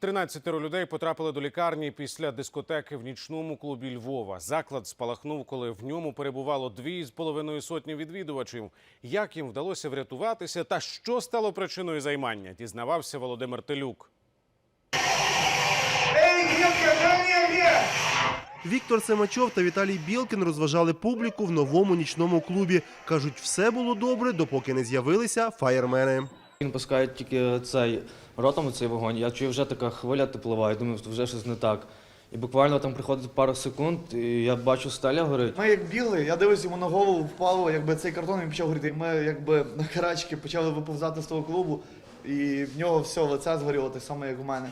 13 людей потрапили до лікарні після дискотеки в нічному клубі Львова. Заклад спалахнув, коли в ньому перебувало дві з половиною сотні відвідувачів. Як їм вдалося врятуватися та що стало причиною займання, дізнавався Володимир Телюк. Віктор Семачов та Віталій Білкін розважали публіку в новому нічному клубі. Кажуть, все було добре, допоки не з'явилися фаєрмени. Він пускає тільки цей ротом цей вогонь. Я чую, вже така хвиля допливає, думаю, що вже щось не так. І буквально там приходить пару секунд, і я бачу стеля горить. Ми як бігли, я дивлюсь, йому на голову впало, якби цей картон він почав горіти. Ми якби на карачки почали виповзати з того клубу, і в нього все лице згоріло, так само, як у мене.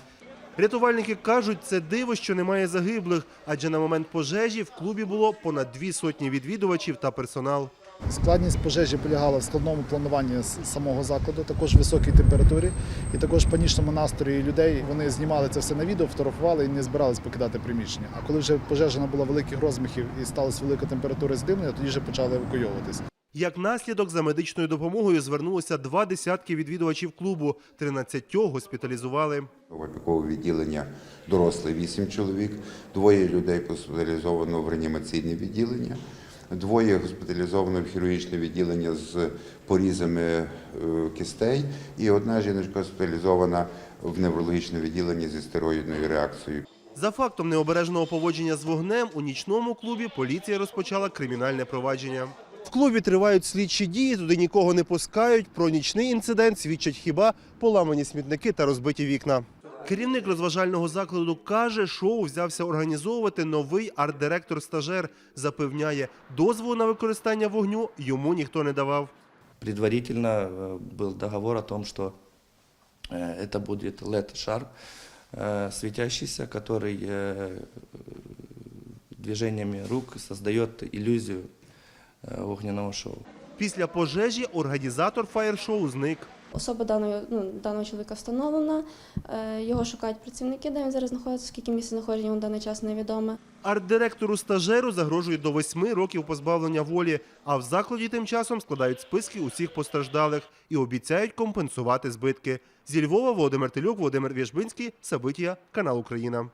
Рятувальники кажуть, це диво, що немає загиблих, адже на момент пожежі в клубі було понад дві сотні відвідувачів та персонал. Складність пожежі полягала в складному плануванні самого закладу, також високій температурі і також панічному настрої людей. Вони знімали це все на відео, фотографували і не збирались покидати приміщення. А коли вже пожежа набула великих розмахів і сталася велика температура здимлення, тоді вже почали евакуйовуватись. Як наслідок за медичною допомогою звернулося два десятки відвідувачів клубу. 13 госпіталізували. В опікове відділення доросле 8 чоловік, двоє людей госпіталізовано в реанімаційне відділення, двоє госпіталізовано в хірургічне відділення з порізами е, кистей, і одна жіночка госпіталізована в неврологічне відділення зі стероїдною реакцією. За фактом необережного поводження з вогнем у нічному клубі поліція розпочала кримінальне провадження. В клубі тривають слідчі дії, туди нікого не пускають. Про нічний інцидент свідчать хіба поламані смітники та розбиті вікна. Керівник розважального закладу каже, шоу взявся організовувати новий арт-директор-стажер. Запевняє, дозволу на використання вогню йому ніхто не давав. Предварительно э, был договор о том, что э, это будет LED-шар э, светящийся, который э, движениями рук создает иллюзию э, огненного шоу. Після пожежі організатор фаєр-шоу зник. Особа даного, ну, даного чоловіка встановлена. Е, Його шукають працівники, де він зараз знаходиться, скільки місць знаходження на даний час невідоме. Арт-директору стажеру загрожує до восьми років позбавлення волі. А в закладі тим часом складають списки усіх постраждалих і обіцяють компенсувати збитки. Зі Львова Володимир Телюк, Володимир Вєжбинський, Сабитія, канал Україна.